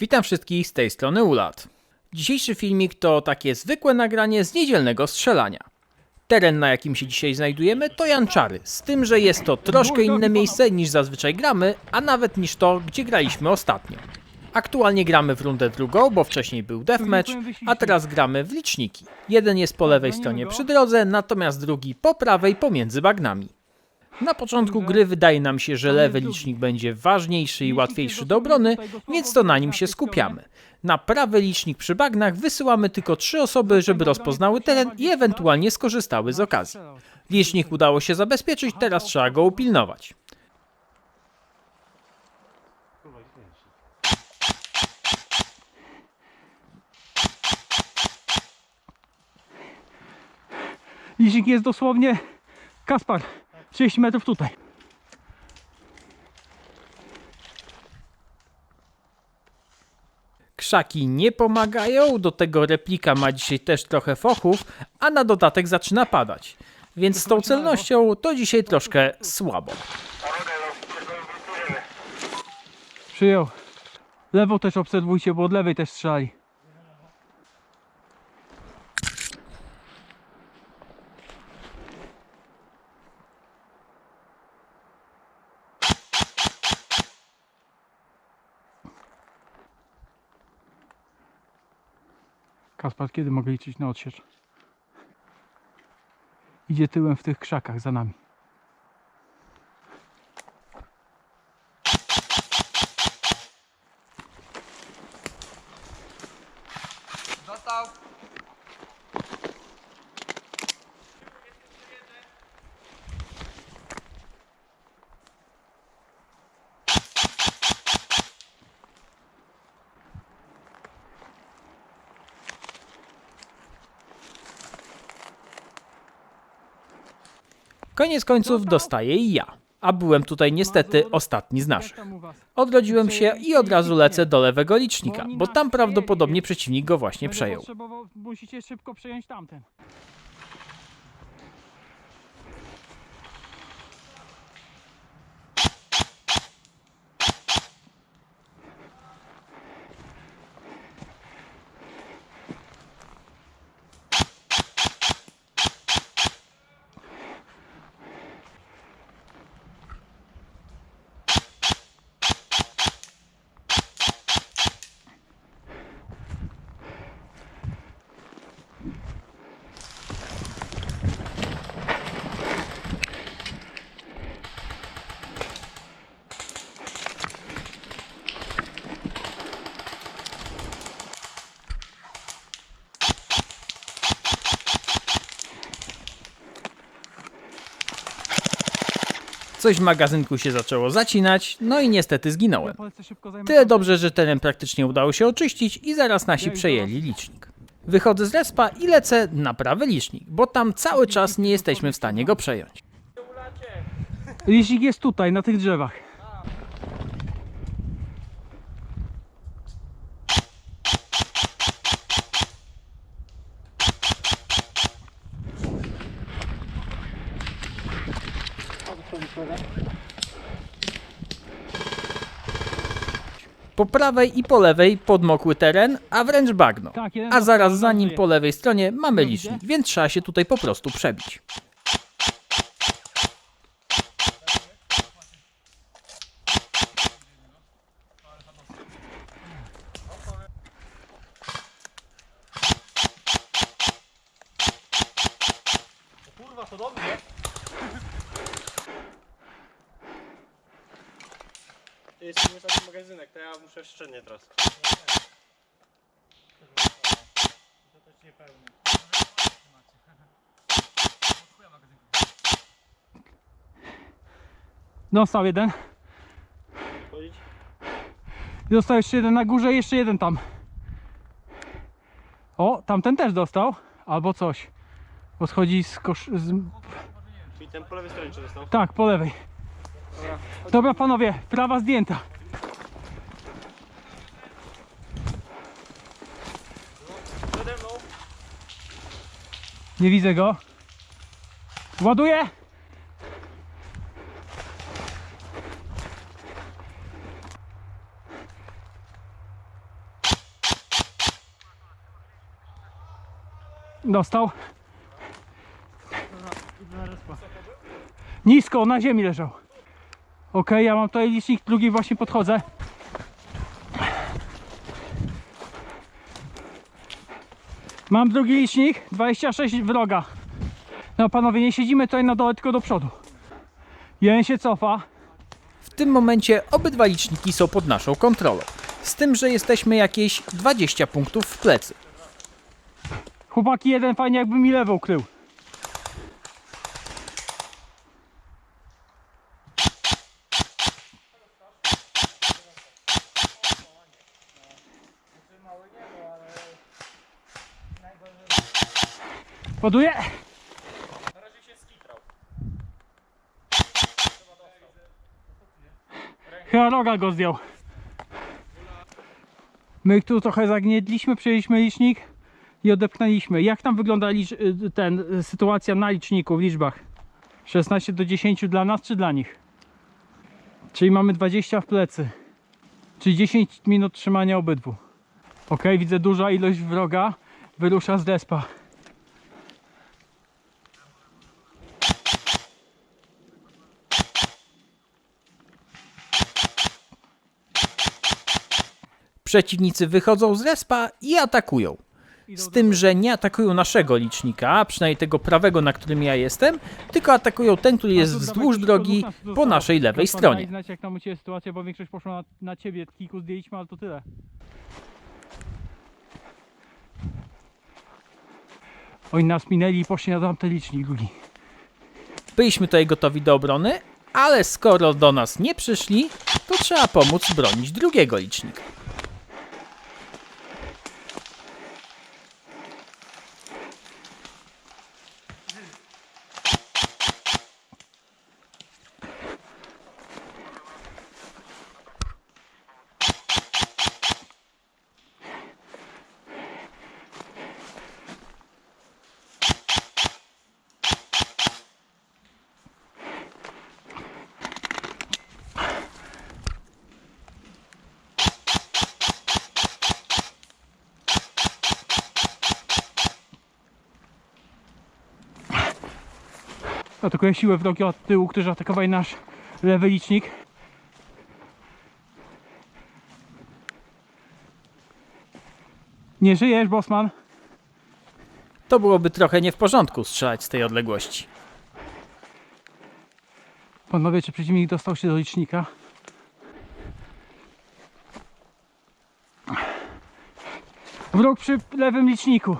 Witam wszystkich z tej strony Ulat. Dzisiejszy filmik to takie zwykłe nagranie z niedzielnego strzelania. Teren, na jakim się dzisiaj znajdujemy, to Janczary, z tym, że jest to troszkę inne miejsce niż zazwyczaj gramy, a nawet niż to, gdzie graliśmy ostatnio. Aktualnie gramy w rundę drugą, bo wcześniej był deathmatch, a teraz gramy w liczniki. Jeden jest po lewej stronie przy drodze, natomiast drugi po prawej pomiędzy bagnami. Na początku gry wydaje nam się, że lewy licznik będzie ważniejszy i łatwiejszy do obrony, więc to na nim się skupiamy. Na prawy licznik przy bagnach wysyłamy tylko trzy osoby, żeby rozpoznały teren i ewentualnie skorzystały z okazji. Licznik udało się zabezpieczyć, teraz trzeba go upilnować. Licznik jest dosłownie Kaspar 30 metrów tutaj. Krzaki nie pomagają, do tego replika ma dzisiaj też trochę fochów, a na dodatek zaczyna padać. Więc z tą celnością to dzisiaj troszkę słabo. Przyjął. Lewą też obserwujcie, bo od lewej też strzeli. Kaspar, kiedy mogę liczyć na odsiecz? Idzie tyłem w tych krzakach za nami. Koniec końców dostaję ja, a byłem tutaj niestety ostatni z naszych. Odrodziłem się i od razu lecę do lewego licznika, bo tam prawdopodobnie przeciwnik go właśnie przejął. Musicie szybko przejąć tamten. Coś w magazynku się zaczęło zacinać, no i niestety zginąłem. Tyle dobrze, że teren praktycznie udało się oczyścić i zaraz nasi przejęli licznik. Wychodzę z respa i lecę na prawy licznik, bo tam cały czas nie jesteśmy w stanie go przejąć. Licznik jest tutaj, na tych drzewach. Po prawej i po lewej podmokły teren, a wręcz bagno. Tak, A zaraz za nim po lewej stronie mamy licznik, więc trzeba się tutaj po prostu przebić. To jest nie taki magazynek, to ja muszę szczelnie teraz. Dostał jeden. Chodzić? Dostał jeszcze jeden na górze, jeszcze jeden tam. O, tamten też dostał. Albo coś. Bo schodzi z kosz... Z... Czyli ten po lewej stronie czy dostał? Tak, po lewej. Dobra. Dobra panowie, prawa zdjęta. Nie widzę go. Ładuję! Dostał. Nisko, na ziemi leżał. Ok, ja mam tutaj licznik, drugi właśnie podchodzę. Mam drugi licznik, 26 wroga. No panowie, nie siedzimy tutaj na dole, tylko do przodu. Jeden się cofa. W tym momencie obydwa liczniki są pod naszą kontrolą. Z tym, że jesteśmy jakieś 20 punktów w plecy. Chłopaki, jeden fajnie jakby mi lewą krył. Ładuję. Na razie się skitrał. Chyba roga go zdjął. My tu trochę zagniedliśmy, przejęliśmy licznik i odepchnęliśmy. Jak tam wygląda licz, y, ten, y, sytuacja na liczniku w liczbach? 16 do 10 dla nas czy dla nich? Czyli mamy 20 w plecy. Czyli 10 minut trzymania obydwu. Ok, widzę duża ilość wroga. Wyrusza z despa. Przeciwnicy wychodzą z respa i atakują. Z tym, że nie atakują naszego licznika, przynajmniej tego prawego, na którym ja jestem, tylko atakują ten, który jest wzdłuż drogi po naszej lewej stronie. znać jak tam u Ciebie sytuacja, bo większość poszła na, na Ciebie, kilku zdjęliśmy, ale to tyle. Oni nas minęli i poszli na tamten licznik drugi. Byliśmy tutaj gotowi do obrony, ale skoro do nas nie przyszli, to trzeba pomóc bronić drugiego licznika. Atakuję siłę wrogi od tyłu, którzy atakowali nasz lewy licznik. Nie żyjesz, Bosman? To byłoby trochę nie w porządku strzelać z tej odległości. Panowie, czy przeciwnik dostał się do licznika? Wróg przy lewym liczniku.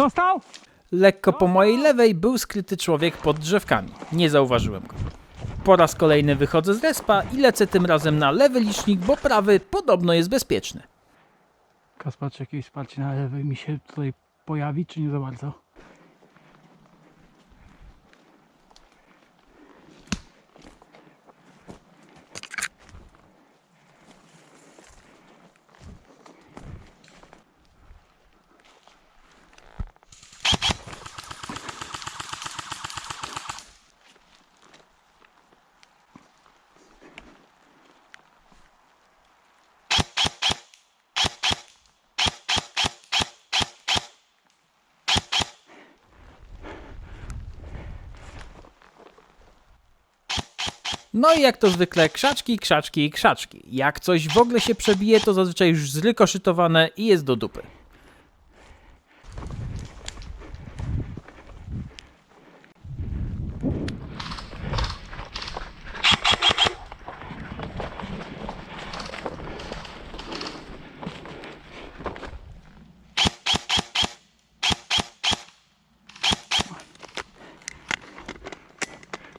Dostał? Lekko po mojej lewej był skryty człowiek pod drzewkami. Nie zauważyłem go. Po raz kolejny wychodzę z respa i lecę tym razem na lewy licznik, bo prawy podobno jest bezpieczny. Kaspar, czy jakieś wsparcie na lewej mi się tutaj pojawi, czy nie za bardzo? No i jak to zwykle krzaczki, krzaczki, krzaczki. Jak coś w ogóle się przebije, to zazwyczaj już zrykoszytowane i jest do dupy.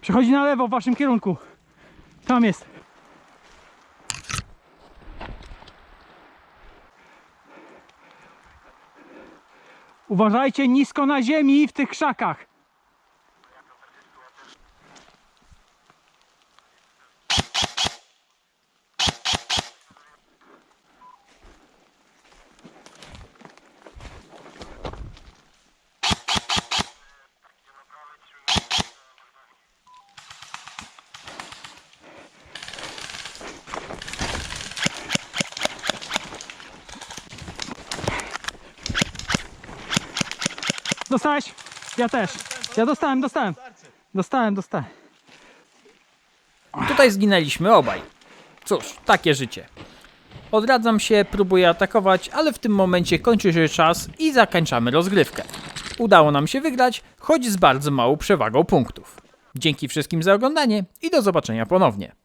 Przechodzi na lewo w waszym kierunku. Tam jest. Uważajcie nisko na ziemi w tych krzakach. Dostałeś? Ja też. Ja dostałem, dostałem. Dostałem, dostałem. Tutaj zginęliśmy obaj. Cóż, takie życie. Odradzam się, próbuję atakować, ale w tym momencie kończy się czas i zakończamy rozgrywkę. Udało nam się wygrać, choć z bardzo małą przewagą punktów. Dzięki wszystkim za oglądanie i do zobaczenia ponownie.